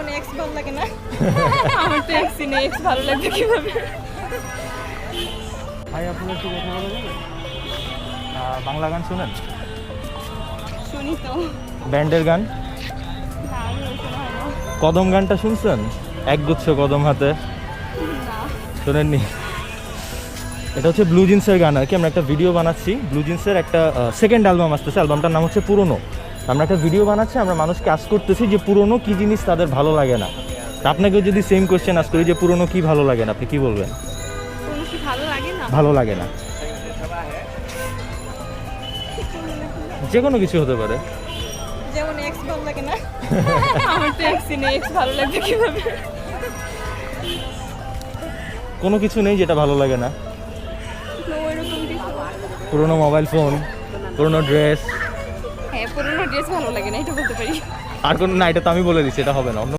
যেমন এক্স ভালো লাগে না। আমার তো এক্সই নেই এক্স ভালো লাগবে কীভাবে? ভাই আপনারা একটু কথা বলা যাবে? বাংলা গান শোনেন? শুনি তো। ব্যান্ডের গান? কদম গানটা শুনছেন? একগুচ্ছ কদম হাতে। শোনেননি? এটা হচ্ছে ব্লু জিন্সের গান আর কি। আমরা একটা ভিডিও বানাচ্ছি। ব্লু জিন্সের একটা সেকেন্ড অ্যালবাম আসতেছে। অ্যালবামটার নাম হচ্ছে পুরনো। আমরা একটা ভিডিও বানাচ্ছি আমরা মানুষকে আস করতেছি যে পুরনো কি জিনিস তাদের ভালো লাগে না। আপনাকে যদি সেম কোয়েশ্চেন আস করি যে পুরনো কি ভালো লাগে না আপনি কি বলবেন? ভালো লাগে না? যে কোনো কিছু হতে পারে। যেমন এক্স ভালো লাগে না। আমার তো এক্সই নেই এক্স ভালো লাগবে কীভাবে? কোনো কিছু নেই যেটা ভালো লাগে না। পুরনো মোবাইল ফোন পুরনো ড্রেস হ্যাঁ পুরনো ড্রেস ভালো লাগে না, এটা বলতে পারি। আর কোনো না, এটা তো আমি বলে দিচ্ছি, এটা হবে না।